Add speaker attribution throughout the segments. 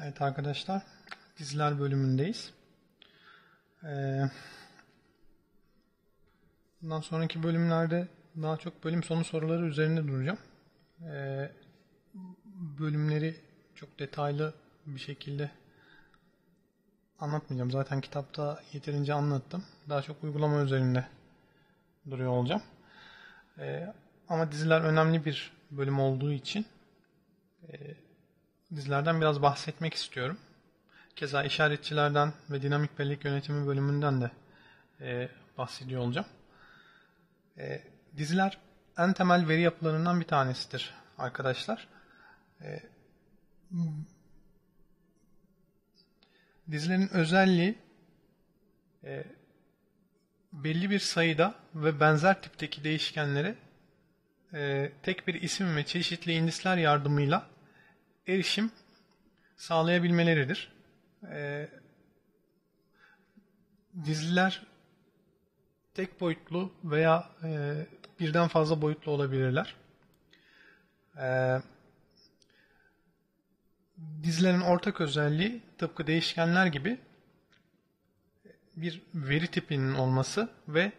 Speaker 1: Evet arkadaşlar, diziler bölümündeyiz. Ee, bundan sonraki bölümlerde daha çok bölüm sonu soruları üzerinde duracağım. Ee, bölümleri çok detaylı bir şekilde anlatmayacağım. Zaten kitapta yeterince anlattım. Daha çok uygulama üzerinde duruyor olacağım. Ee, ama diziler önemli bir bölüm olduğu için e, dizilerden biraz bahsetmek istiyorum. Keza işaretçilerden ve dinamik bellek yönetimi bölümünden de e, bahsediyor olacağım. E, diziler en temel veri yapılarından bir tanesidir arkadaşlar. E, dizilerin özelliği e, belli bir sayıda ve benzer tipteki değişkenleri e, tek bir isim ve çeşitli indisler yardımıyla erişim sağlayabilmeleridir. E, diziler tek boyutlu veya e, birden fazla boyutlu olabilirler. E, dizilerin ortak özelliği tıpkı değişkenler gibi bir veri tipinin olması ve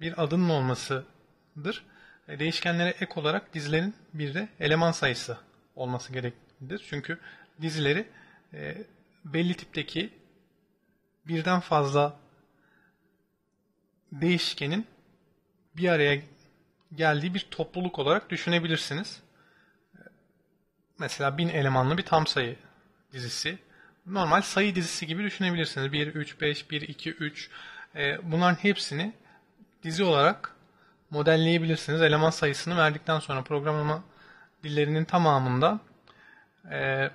Speaker 1: bir adının olmasıdır. E, değişkenlere ek olarak dizilerin bir de eleman sayısı olması gereklidir. Çünkü dizileri e, belli tipteki birden fazla değişkenin bir araya geldiği bir topluluk olarak düşünebilirsiniz. Mesela bin elemanlı bir tam sayı dizisi. Normal sayı dizisi gibi düşünebilirsiniz. 1, 3, 5, 1, 2, 3. Bunların hepsini dizi olarak modelleyebilirsiniz. Eleman sayısını verdikten sonra programlama dillerinin tamamında e,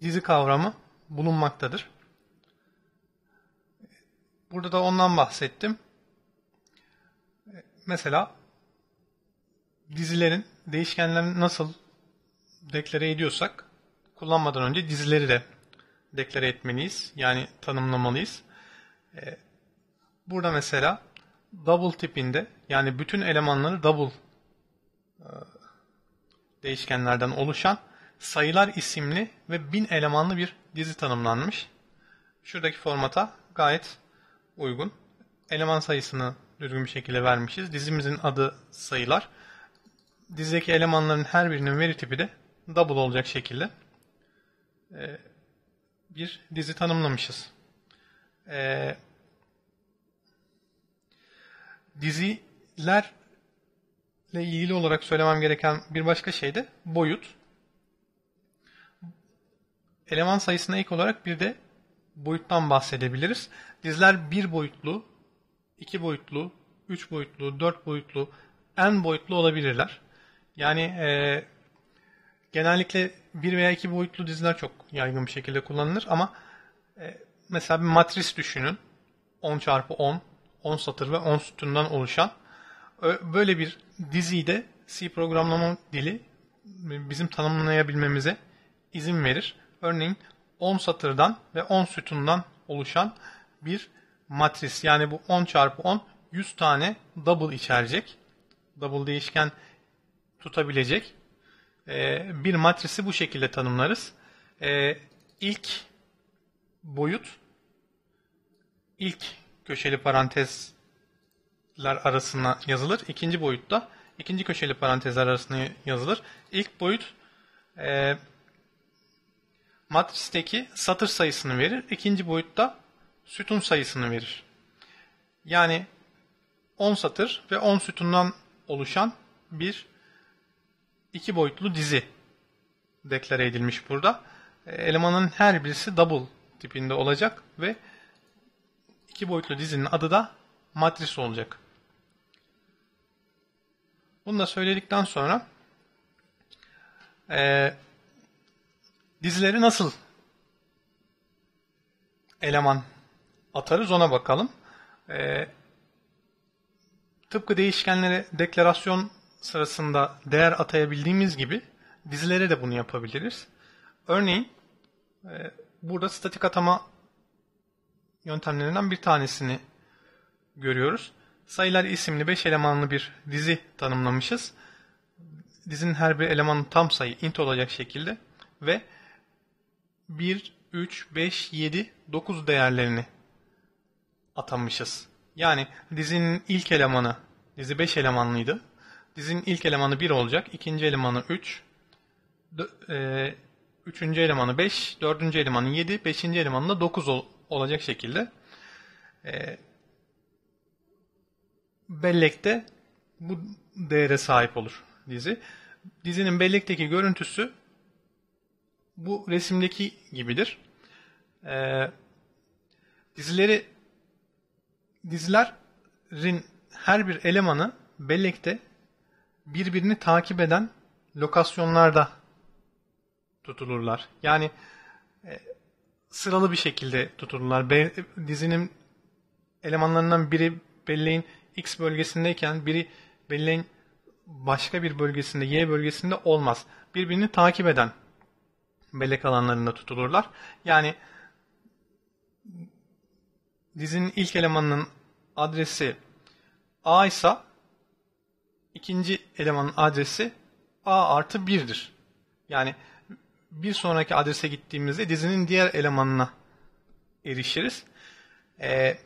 Speaker 1: dizi kavramı bulunmaktadır. Burada da ondan bahsettim. Mesela dizilerin değişkenlerini nasıl deklare ediyorsak kullanmadan önce dizileri de deklare etmeliyiz. Yani tanımlamalıyız. Burada mesela double tipinde yani bütün elemanları double değişkenlerden oluşan sayılar isimli ve bin elemanlı bir dizi tanımlanmış. Şuradaki formata gayet uygun. Eleman sayısını düzgün bir şekilde vermişiz. Dizimizin adı sayılar. Dizideki elemanların her birinin veri tipi de double olacak şekilde bir dizi tanımlamışız. Diziler ile ilgili olarak söylemem gereken bir başka şey de boyut. Eleman sayısına ilk olarak bir de boyuttan bahsedebiliriz. Diziler bir boyutlu, iki boyutlu, üç boyutlu, dört boyutlu, en boyutlu olabilirler. Yani e, genellikle bir veya iki boyutlu diziler çok yaygın bir şekilde kullanılır ama e, mesela bir matris düşünün. 10 çarpı 10, 10 satır ve 10 sütundan oluşan böyle bir diziyi de C programlama dili bizim tanımlayabilmemize izin verir. Örneğin 10 satırdan ve 10 sütundan oluşan bir matris yani bu 10 çarpı 10 100 tane double içerecek. Double değişken tutabilecek. Ee, bir matrisi bu şekilde tanımlarız. Ee, ilk boyut ilk köşeli parantez arasına yazılır. İkinci boyutta ikinci köşeli parantezler arasına yazılır. İlk boyut e, matristeki satır sayısını verir. İkinci boyutta sütun sayısını verir. Yani 10 satır ve 10 sütundan oluşan bir iki boyutlu dizi deklare edilmiş burada. E, elemanın her birisi double tipinde olacak ve iki boyutlu dizinin adı da matris olacak. Bunu da söyledikten sonra e, dizileri nasıl eleman atarız ona bakalım. E, tıpkı değişkenlere deklarasyon sırasında değer atayabildiğimiz gibi dizilere de bunu yapabiliriz. Örneğin e, burada statik atama yöntemlerinden bir tanesini görüyoruz. Sayılar isimli 5 elemanlı bir dizi tanımlamışız. Dizinin her bir elemanı tam sayı int olacak şekilde ve 1, 3, 5, 7, 9 değerlerini atamışız. Yani dizinin ilk elemanı, dizi 5 elemanlıydı. Dizinin ilk elemanı 1 olacak, ikinci elemanı 3, e, üçüncü elemanı 5, dördüncü elemanı 7, beşinci elemanı da 9 ol, olacak şekilde e, bellekte bu değere sahip olur dizi. Dizinin bellekteki görüntüsü bu resimdeki gibidir. E, dizileri dizilerin her bir elemanı bellekte birbirini takip eden lokasyonlarda tutulurlar. Yani e, sıralı bir şekilde tutulurlar. Be, dizinin elemanlarından biri belleğin X bölgesindeyken biri belleğin başka bir bölgesinde Y bölgesinde olmaz. Birbirini takip eden bellek alanlarında tutulurlar. Yani dizinin ilk elemanının adresi A ise ikinci elemanın adresi A artı 1'dir. Yani bir sonraki adrese gittiğimizde dizinin diğer elemanına erişiriz. Ee,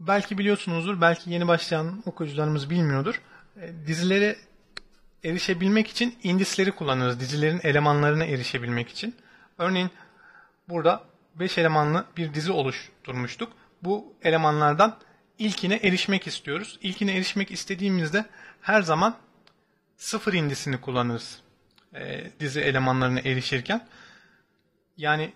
Speaker 1: belki biliyorsunuzdur, belki yeni başlayan okuyucularımız bilmiyordur. Ee, dizilere erişebilmek için indisleri kullanırız. Dizilerin elemanlarına erişebilmek için. Örneğin burada 5 elemanlı bir dizi oluşturmuştuk. Bu elemanlardan ilkine erişmek istiyoruz. İlkine erişmek istediğimizde her zaman sıfır indisini kullanırız e, dizi elemanlarına erişirken. Yani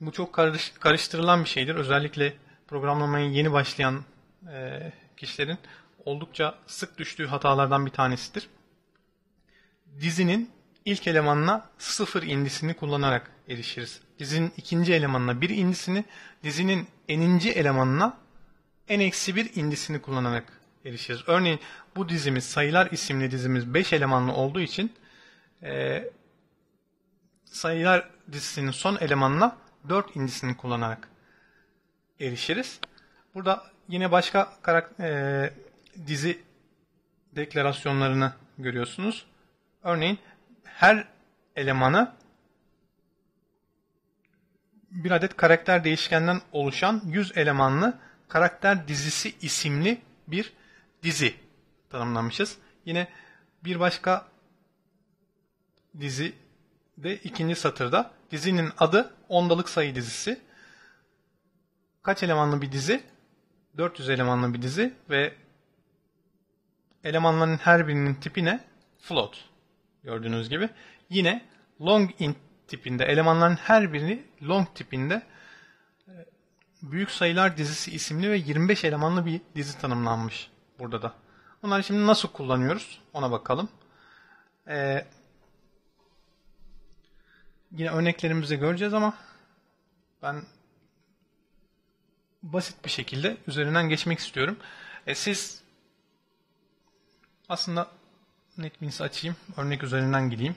Speaker 1: bu çok karış, karıştırılan bir şeydir. Özellikle programlamaya yeni başlayan e, kişilerin oldukça sık düştüğü hatalardan bir tanesidir. Dizinin ilk elemanına sıfır indisini kullanarak erişiriz. Dizinin ikinci elemanına bir indisini, dizinin eninci elemanına en eksi bir indisini kullanarak erişiriz. Örneğin bu dizimiz sayılar isimli dizimiz 5 elemanlı olduğu için e, sayılar dizisinin son elemanına 4 indisini kullanarak erişiriz. Burada yine başka karakter, e, dizi deklarasyonlarını görüyorsunuz. Örneğin her elemanı bir adet karakter değişkenden oluşan 100 elemanlı karakter dizisi isimli bir dizi tanımlamışız. Yine bir başka dizi de ikinci satırda dizinin adı ondalık sayı dizisi. Kaç elemanlı bir dizi? 400 elemanlı bir dizi ve elemanların her birinin tipi ne? Float. Gördüğünüz gibi. Yine long int tipinde elemanların her birini long tipinde e, büyük sayılar dizisi isimli ve 25 elemanlı bir dizi tanımlanmış burada da. Bunları şimdi nasıl kullanıyoruz ona bakalım. Ee, yine örneklerimizi göreceğiz ama ben basit bir şekilde üzerinden geçmek istiyorum. E, siz aslında NetBeans'i açayım. Örnek üzerinden gideyim.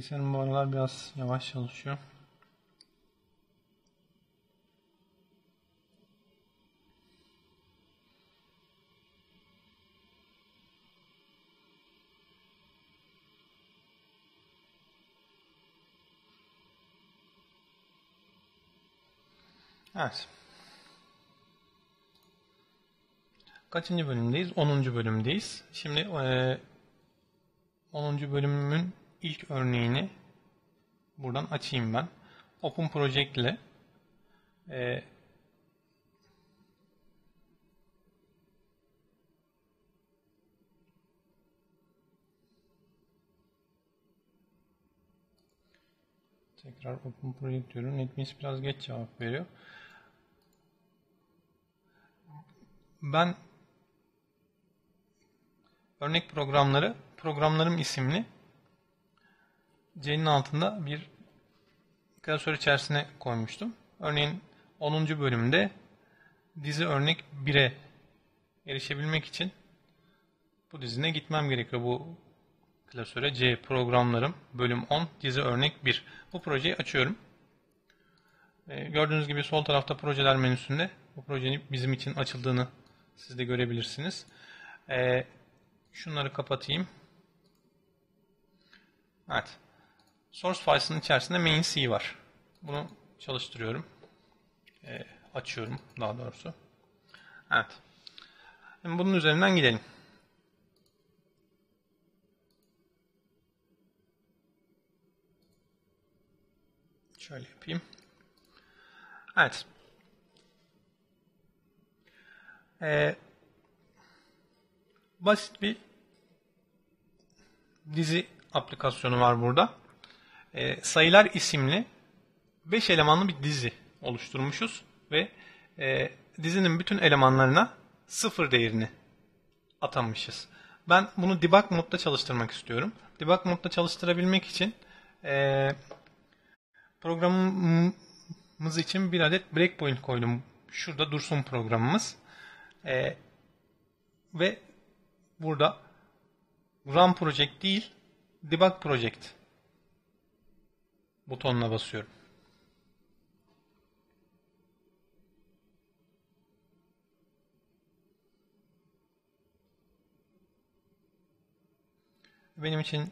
Speaker 1: Bilgisayarım bu aralar biraz yavaş çalışıyor. Evet. Kaçıncı bölümdeyiz? 10. bölümdeyiz. Şimdi e, 10. bölümün ilk örneğini buradan açayım ben. Open Project ile e, tekrar Open Project diyorum. NetBeans biraz geç cevap veriyor. Ben örnek programları programlarım isimli C'nin altında bir klasör içerisine koymuştum. Örneğin 10. bölümde dizi örnek 1'e erişebilmek için bu dizine gitmem gerekiyor. Bu klasöre C programlarım bölüm 10 dizi örnek 1. Bu projeyi açıyorum. Ee, gördüğünüz gibi sol tarafta projeler menüsünde bu projenin bizim için açıldığını siz de görebilirsiniz. Ee, şunları kapatayım. Evet. Source files'ın içerisinde main C var. Bunu çalıştırıyorum. Ee, açıyorum daha doğrusu. Evet. Şimdi bunun üzerinden gidelim. Şöyle yapayım. Evet. Ee, basit bir dizi aplikasyonu var burada. Ee, sayılar isimli 5 elemanlı bir dizi oluşturmuşuz ve e, dizinin bütün elemanlarına sıfır değerini atamışız. Ben bunu debug modda çalıştırmak istiyorum. Debug modda çalıştırabilmek için e, programımız için bir adet breakpoint koydum. Şurada dursun programımız. E, ve burada run project değil debug project butonuna basıyorum. Benim için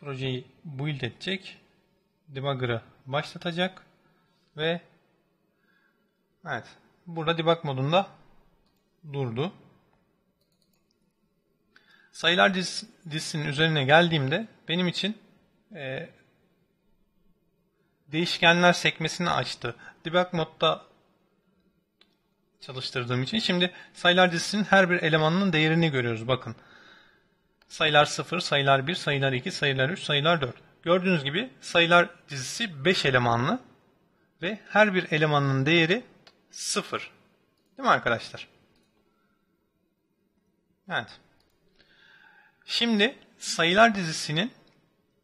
Speaker 1: projeyi build edecek. Debugger'ı başlatacak ve evet burada debug modunda durdu. Sayılar diz, dizisinin üzerine geldiğimde benim için e, değişkenler sekmesini açtı. Debug modda çalıştırdığım için şimdi sayılar dizisinin her bir elemanının değerini görüyoruz. Bakın sayılar 0, sayılar 1, sayılar 2, sayılar 3, sayılar 4. Gördüğünüz gibi sayılar dizisi 5 elemanlı ve her bir elemanın değeri 0. Değil mi arkadaşlar? Evet. Şimdi sayılar dizisinin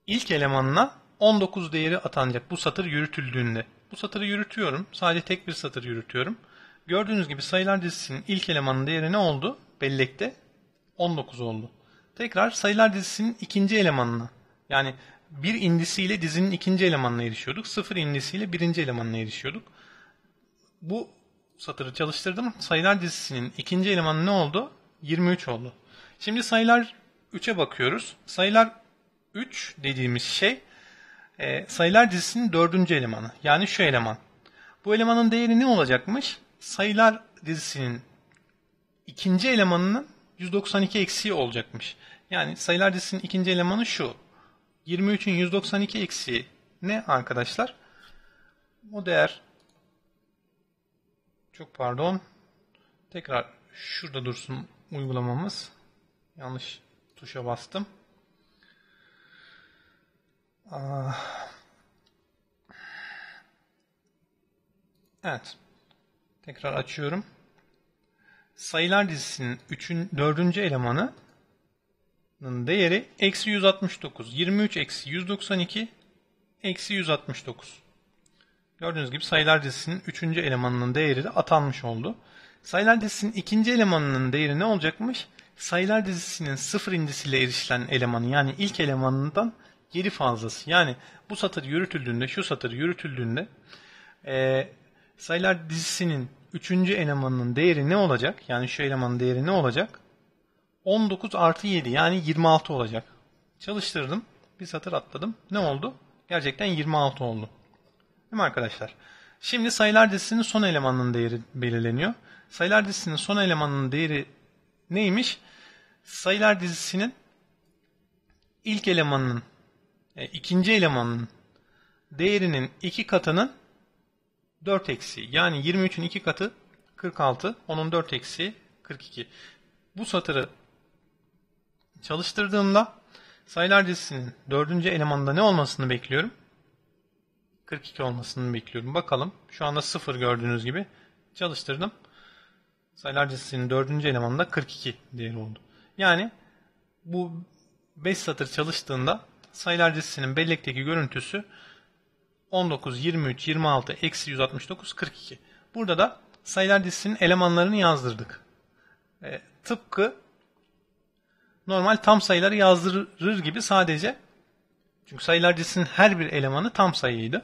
Speaker 1: ilk elemanına 19 değeri atanacak bu satır yürütüldüğünde. Bu satırı yürütüyorum. Sadece tek bir satır yürütüyorum. Gördüğünüz gibi sayılar dizisinin ilk elemanın değeri ne oldu? Bellekte 19 oldu. Tekrar sayılar dizisinin ikinci elemanına yani bir indisiyle dizinin ikinci elemanına erişiyorduk. Sıfır indisiyle birinci elemanına erişiyorduk. Bu satırı çalıştırdım. Sayılar dizisinin ikinci elemanı ne oldu? 23 oldu. Şimdi sayılar 3'e bakıyoruz. Sayılar 3 dediğimiz şey e, sayılar dizisinin dördüncü elemanı. Yani şu eleman. Bu elemanın değeri ne olacakmış? Sayılar dizisinin ikinci elemanının 192 eksiği olacakmış. Yani sayılar dizisinin ikinci elemanı şu. 23'ün 192 eksiği ne arkadaşlar? O değer çok pardon. Tekrar şurada dursun uygulamamız. Yanlış tuşa bastım. Ah. Evet. Tekrar açıyorum. Sayılar dizisinin 3'ün 4. elemanı değeri eksi 169. 23 eksi 192 eksi 169. Gördüğünüz gibi sayılar dizisinin 3. elemanının değeri de atanmış oldu. Sayılar dizisinin ikinci elemanının değeri ne olacakmış? Sayılar dizisinin sıfır indisiyle erişilen elemanı yani ilk elemanından geri fazlası. Yani bu satır yürütüldüğünde, şu satır yürütüldüğünde e, sayılar dizisinin üçüncü elemanının değeri ne olacak? Yani şu elemanın değeri ne olacak? 19 artı 7 yani 26 olacak. Çalıştırdım. Bir satır atladım. Ne oldu? Gerçekten 26 oldu. Değil mi arkadaşlar? Şimdi sayılar dizisinin son elemanının değeri belirleniyor. Sayılar dizisinin son elemanının değeri neymiş? Sayılar dizisinin ilk elemanının, e, ikinci elemanının değerinin iki katının 4 eksi. Yani 23'ün iki katı 46. Onun 4 eksi 42. Bu satırı çalıştırdığımda sayılar dizisinin dördüncü elemanında ne olmasını bekliyorum? 42 olmasını bekliyorum. Bakalım. Şu anda 0 gördüğünüz gibi çalıştırdım. Sayılar dizisinin dördüncü elemanında 42 değeri oldu. Yani bu 5 satır çalıştığında sayılar dizisinin bellekteki görüntüsü 19, 23, 26, eksi 169, 42. Burada da sayılar dizisinin elemanlarını yazdırdık. E, tıpkı normal tam sayıları yazdırır gibi sadece çünkü sayılar dizisinin her bir elemanı tam sayıydı.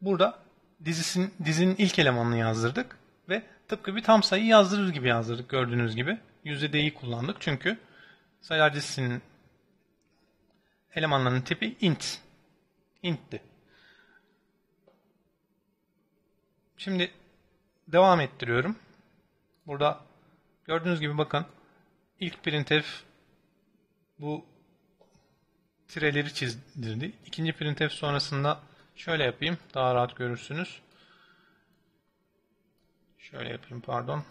Speaker 1: Burada dizisinin, dizinin ilk elemanını yazdırdık ve tıpkı bir tam sayı yazdırır gibi yazdırdık gördüğünüz gibi. Yüzdeyi kullandık çünkü sayılar dizisinin elemanlarının tipi int. Int'ti. Şimdi devam ettiriyorum. Burada gördüğünüz gibi bakın ilk printf bu tireleri çizdirdi. İkinci printf sonrasında şöyle yapayım. Daha rahat görürsünüz. Şöyle yapayım pardon.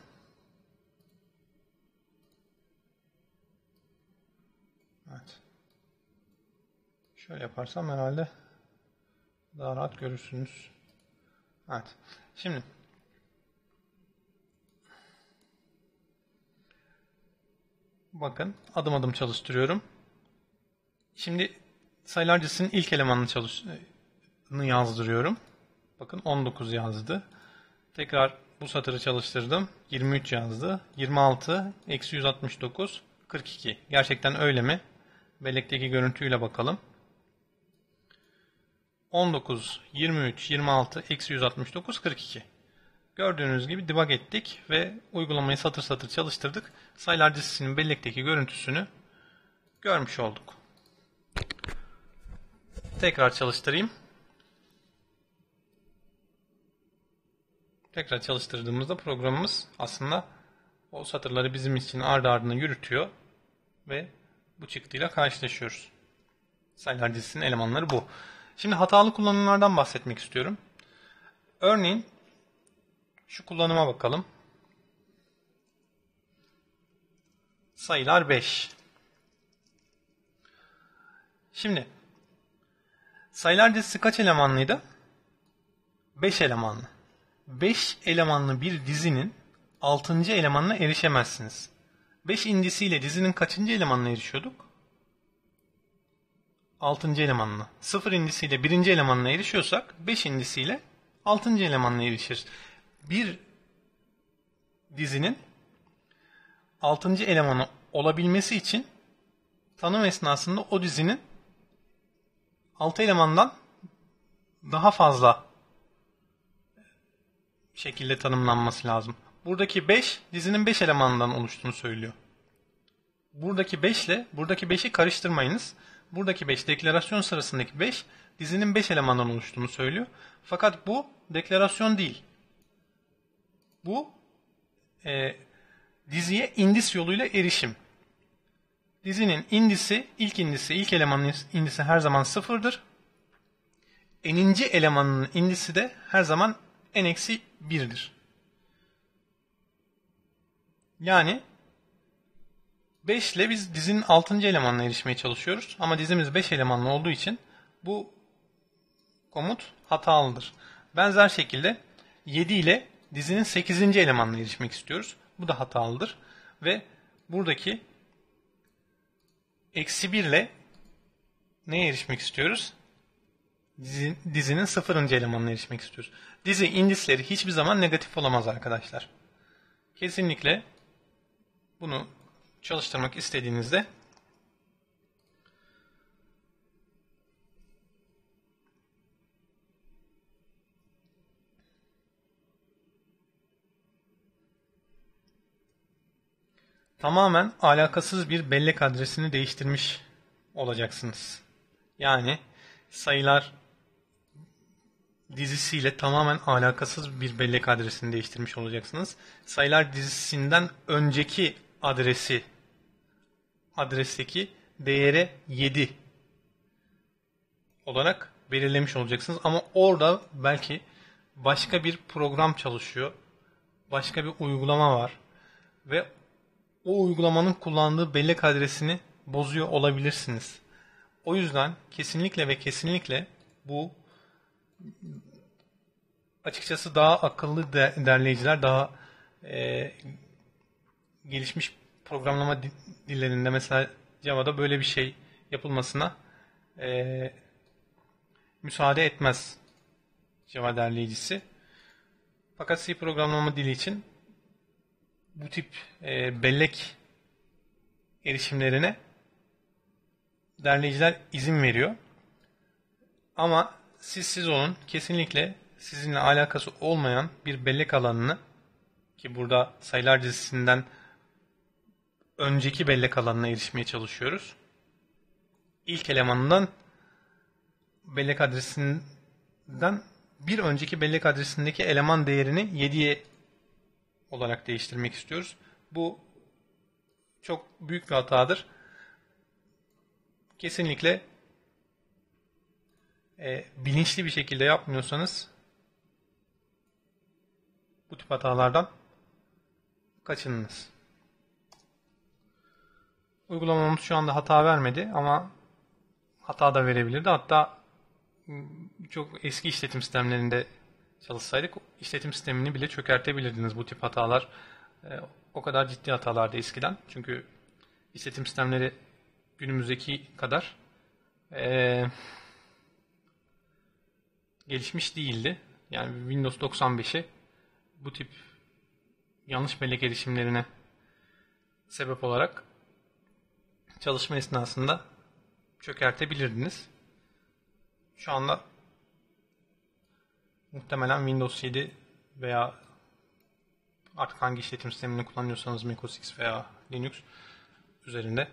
Speaker 1: Evet. Şöyle yaparsam herhalde daha rahat görürsünüz. Evet. Şimdi bakın adım adım çalıştırıyorum. Şimdi sayılar dizisinin ilk elemanını çalışını yazdırıyorum. Bakın 19 yazdı. Tekrar bu satırı çalıştırdım. 23 yazdı. 26 eksi 169 42. Gerçekten öyle mi? Bellekteki görüntüyle bakalım. 19, 23, 26, eksi 169, 42. Gördüğünüz gibi debug ettik ve uygulamayı satır satır çalıştırdık. Sayılar dizisinin bellekteki görüntüsünü görmüş olduk. Tekrar çalıştırayım. Tekrar çalıştırdığımızda programımız aslında o satırları bizim için ardı ardına yürütüyor ve bu çıktıyla karşılaşıyoruz. Sayılar dizisinin elemanları bu. Şimdi hatalı kullanımlardan bahsetmek istiyorum. Örneğin şu kullanıma bakalım. Sayılar 5. Şimdi sayılar dizisi kaç elemanlıydı? 5 elemanlı. 5 elemanlı bir dizinin 6. elemanına erişemezsiniz. 5 indisiyle dizinin kaçıncı elemanına erişiyorduk? 6. elemanına. 0 indisiyle 1. elemanına erişiyorsak 5 indisiyle 6. elemanına erişiriz. Bir dizinin 6. elemanı olabilmesi için tanım esnasında o dizinin 6 elemandan daha fazla şekilde tanımlanması lazım. Buradaki 5 dizinin 5 elemanından oluştuğunu söylüyor. Buradaki 5 ile buradaki 5'i karıştırmayınız. Buradaki 5 deklarasyon sırasındaki 5 dizinin 5 elemandan oluştuğunu söylüyor. Fakat bu deklarasyon değil. Bu e, diziye indis yoluyla erişim. Dizinin indisi, ilk indisi, ilk elemanın indisi her zaman sıfırdır. Eninci elemanın indisi de her zaman n-1'dir. Yani 5 ile biz dizinin 6. elemanına erişmeye çalışıyoruz. Ama dizimiz 5 elemanlı olduğu için bu komut hatalıdır. Benzer şekilde 7 ile dizinin 8. elemanına erişmek istiyoruz. Bu da hatalıdır. Ve buradaki eksi 1 ile neye erişmek istiyoruz? Dizi, dizinin 0. elemanına erişmek istiyoruz. Dizi indisleri hiçbir zaman negatif olamaz arkadaşlar. Kesinlikle bunu çalıştırmak istediğinizde tamamen alakasız bir bellek adresini değiştirmiş olacaksınız. Yani sayılar dizisiyle tamamen alakasız bir bellek adresini değiştirmiş olacaksınız. Sayılar dizisinden önceki adresi adresteki değere 7 olarak belirlemiş olacaksınız. Ama orada belki başka bir program çalışıyor. Başka bir uygulama var. Ve o uygulamanın kullandığı bellek adresini bozuyor olabilirsiniz. O yüzden kesinlikle ve kesinlikle bu açıkçası daha akıllı derleyiciler, daha e, gelişmiş programlama dillerinde mesela Java'da böyle bir şey yapılmasına e, müsaade etmez Java derleyicisi. Fakat C programlama dili için bu tip e, bellek erişimlerine derleyiciler izin veriyor. Ama siz siz olun kesinlikle sizinle alakası olmayan bir bellek alanını ki burada sayılar dizisinden önceki bellek alanına erişmeye çalışıyoruz. İlk elemanından bellek adresinden bir önceki bellek adresindeki eleman değerini 7'ye olarak değiştirmek istiyoruz. Bu çok büyük bir hatadır. Kesinlikle e, bilinçli bir şekilde yapmıyorsanız bu tip hatalardan kaçınınız. Uygulamamız şu anda hata vermedi ama hata da verebilirdi. Hatta çok eski işletim sistemlerinde çalışsaydık işletim sistemini bile çökertebilirdiniz bu tip hatalar. E, o kadar ciddi hatalardı eskiden. Çünkü işletim sistemleri günümüzdeki kadar e, gelişmiş değildi. Yani Windows 95'i bu tip yanlış bellek erişimlerine sebep olarak çalışma esnasında çökertebilirdiniz. Şu anda muhtemelen Windows 7 veya artık hangi işletim sistemini kullanıyorsanız Mac OS X veya Linux üzerinde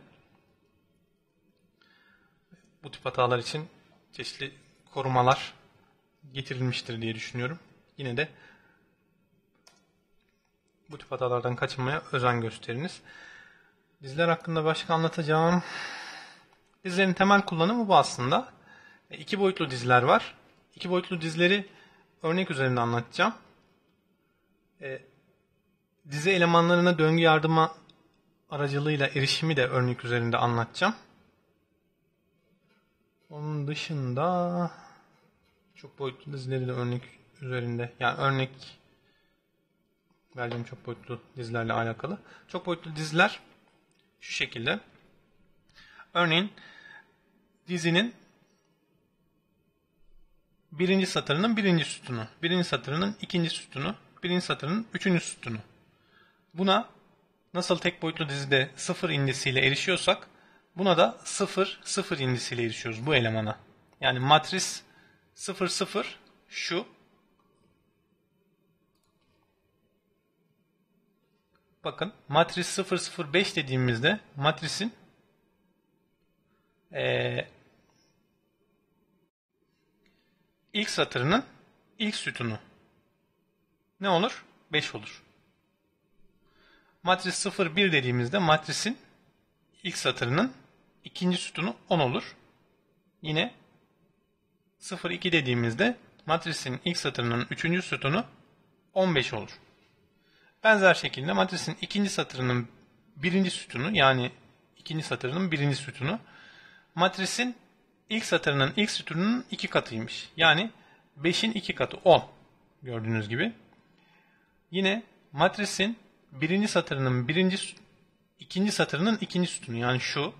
Speaker 1: bu tip hatalar için çeşitli korumalar getirilmiştir diye düşünüyorum. Yine de bu tip hatalardan kaçınmaya özen gösteriniz. Dizler hakkında başka anlatacağım. Dizlerin temel kullanımı bu aslında. E, iki boyutlu diziler var. İki boyutlu dizileri örnek üzerinde anlatacağım. E, dizi elemanlarına döngü yardıma aracılığıyla erişimi de örnek üzerinde anlatacağım. Onun dışında çok boyutlu dizileri de örnek üzerinde yani örnek verdiğim çok boyutlu dizilerle alakalı. Çok boyutlu diziler şu şekilde. Örneğin dizinin birinci satırının birinci sütunu, birinci satırının ikinci sütunu, birinci satırının üçüncü sütunu. Buna nasıl tek boyutlu dizide sıfır indisiyle erişiyorsak buna da sıfır sıfır indisiyle erişiyoruz bu elemana. Yani matris sıfır sıfır şu bakın matris 005 dediğimizde matrisin ee, ilk satırının ilk sütunu ne olur? 5 olur. Matris 01 dediğimizde matrisin ilk satırının ikinci sütunu 10 olur. Yine 02 dediğimizde matrisin ilk satırının üçüncü sütunu 15 olur. Benzer şekilde matrisin ikinci satırının birinci sütunu yani ikinci satırının birinci sütunu matrisin ilk satırının ilk sütununun iki katıymış. Yani 5'in iki katı 10 gördüğünüz gibi. Yine matrisin birinci satırının birinci ikinci satırının ikinci sütunu yani şu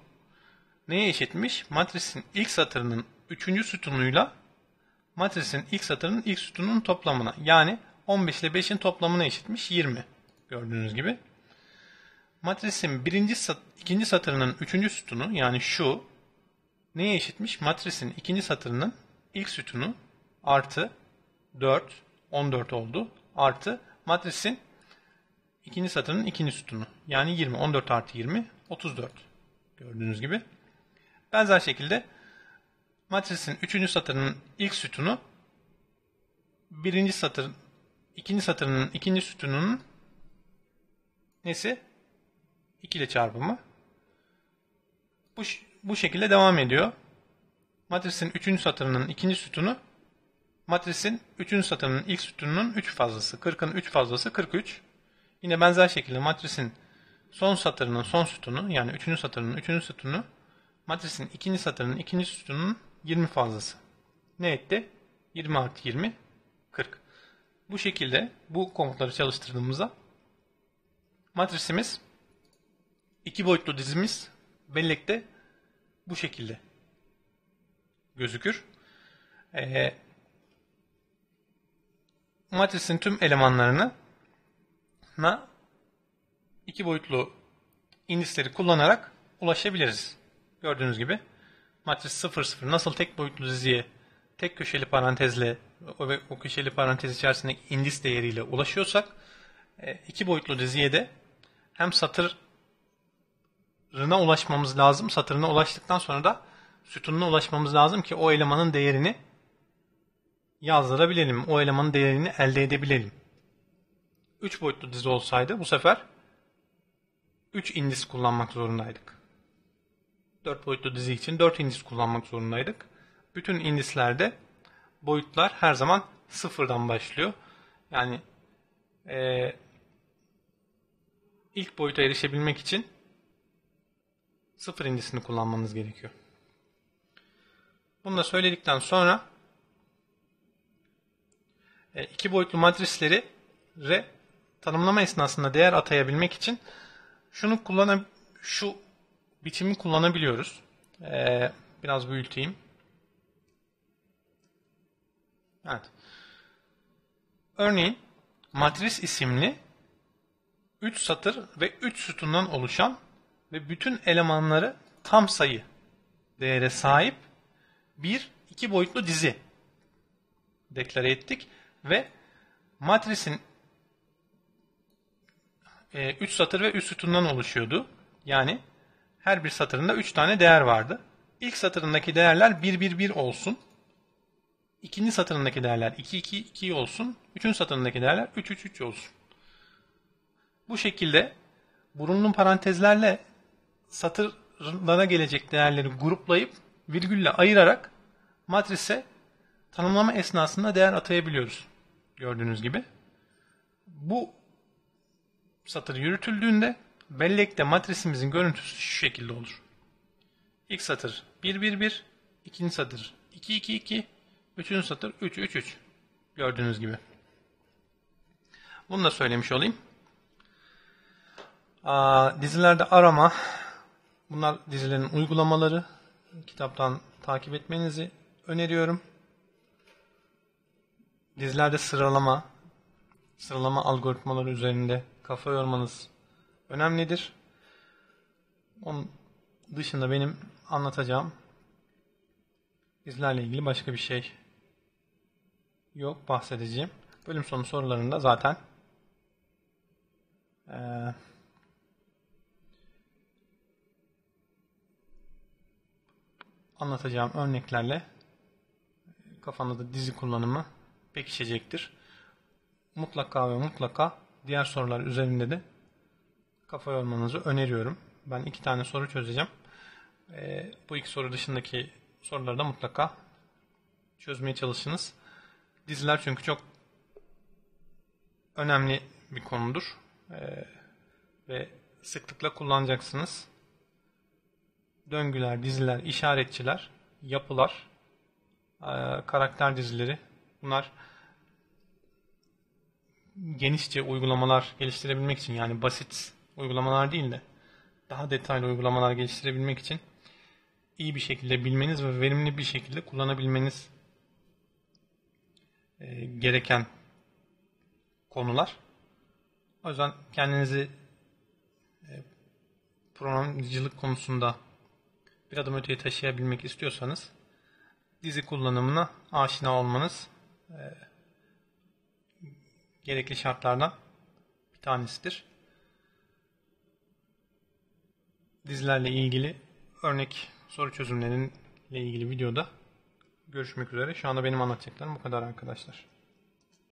Speaker 1: neye eşitmiş? Matrisin ilk satırının üçüncü sütunuyla matrisin ilk satırının ilk sütununun toplamına yani 15 ile 5'in toplamına eşitmiş 20 gördüğünüz gibi. Matrisin birinci sat, ikinci satırının üçüncü sütunu yani şu neye eşitmiş? Matrisin ikinci satırının ilk sütunu artı 4 14 oldu artı matrisin ikinci satırının ikinci sütunu yani 20 14 artı 20 34 gördüğünüz gibi. Benzer şekilde matrisin üçüncü satırının ilk sütunu birinci satır ikinci satırının ikinci sütununun nesi? 2 ile çarpımı. Bu, bu şekilde devam ediyor. Matrisin 3. satırının ikinci sütunu matrisin 3. satırının ilk sütununun 3 fazlası. 40'ın 3 fazlası 43. Yine benzer şekilde matrisin son satırının son sütunu yani 3. satırının 3. sütunu matrisin 2. satırının 2. sütununun 20 fazlası. Ne etti? 20 artı 20 40. Bu şekilde bu komutları çalıştırdığımızda matrisimiz iki boyutlu dizimiz bellekte bu şekilde gözükür. Ee, matrisin tüm elemanlarını na iki boyutlu indisleri kullanarak ulaşabiliriz. Gördüğünüz gibi matris 0 0 nasıl tek boyutlu diziye tek köşeli parantezle o o köşeli parantez içerisinde indis değeriyle ulaşıyorsak e, iki boyutlu diziye de hem satırına ulaşmamız lazım. Satırına ulaştıktan sonra da sütununa ulaşmamız lazım ki o elemanın değerini yazdırabilelim. O elemanın değerini elde edebilelim. 3 boyutlu dizi olsaydı bu sefer 3 indis kullanmak zorundaydık. 4 boyutlu dizi için 4 indis kullanmak zorundaydık. Bütün indislerde boyutlar her zaman sıfırdan başlıyor. Yani e, ilk boyuta erişebilmek için sıfır indisini kullanmanız gerekiyor. Bunu da söyledikten sonra e, iki boyutlu matrisleri re tanımlama esnasında değer atayabilmek için şunu kullanab şu biçimi kullanabiliyoruz. Ee, biraz büyüteyim. Evet. Örneğin matris isimli 3 satır ve 3 sütundan oluşan ve bütün elemanları tam sayı değere sahip bir iki boyutlu dizi deklare ettik ve matrisin 3 e, satır ve 3 sütundan oluşuyordu. Yani her bir satırında 3 tane değer vardı. İlk satırındaki değerler 1 1 1 olsun. İkinci satırındaki değerler 2 2 2 olsun. Üçüncü satırındaki değerler 3 3 3 olsun. Bu şekilde burunlu parantezlerle satırlara gelecek değerleri gruplayıp virgülle ayırarak matrise tanımlama esnasında değer atayabiliyoruz. Gördüğünüz gibi. Bu satır yürütüldüğünde bellekte matrisimizin görüntüsü şu şekilde olur. İlk satır 1 1 1, ikinci satır 2 2 2, üçüncü satır 3 3 3. Gördüğünüz gibi. Bunu da söylemiş olayım. Aa, dizilerde arama. Bunlar dizilerin uygulamaları. Kitaptan takip etmenizi öneriyorum. Dizilerde sıralama, sıralama algoritmaları üzerinde kafa yormanız önemlidir. Onun dışında benim anlatacağım dizlerle ilgili başka bir şey yok bahsedeceğim. Bölüm sonu sorularında zaten ee, anlatacağım örneklerle kafanda da dizi kullanımı pekişecektir. Mutlaka ve mutlaka diğer sorular üzerinde de kafa yormanızı öneriyorum. Ben iki tane soru çözeceğim. Ee, bu iki soru dışındaki soruları da mutlaka çözmeye çalışınız. Diziler çünkü çok önemli bir konudur. Ee, ve sıklıkla kullanacaksınız. Döngüler, diziler, işaretçiler, yapılar, e, karakter dizileri bunlar genişçe uygulamalar geliştirebilmek için yani basit uygulamalar değil de daha detaylı uygulamalar geliştirebilmek için iyi bir şekilde bilmeniz ve verimli bir şekilde kullanabilmeniz e, gereken konular. O yüzden kendinizi e, programcılık konusunda bir adım öteye taşıyabilmek istiyorsanız dizi kullanımına aşina olmanız e, gerekli şartlardan bir tanesidir. Dizilerle ilgili örnek soru çözümleriyle ilgili videoda görüşmek üzere. Şu anda benim anlatacaklarım bu kadar arkadaşlar.